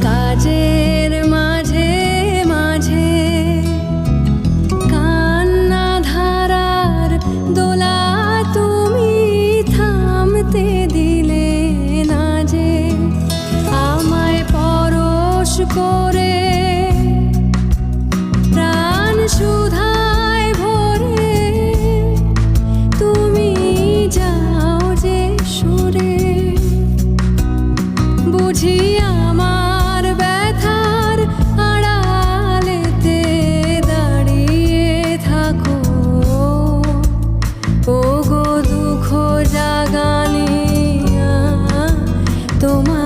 কাজের মাঝে মাঝে কান্না ধারার দোলা তুমি থামতে দিলে না যে আমায় পরশ করে প্রাণ সুধা বুঝিয়ে Дома.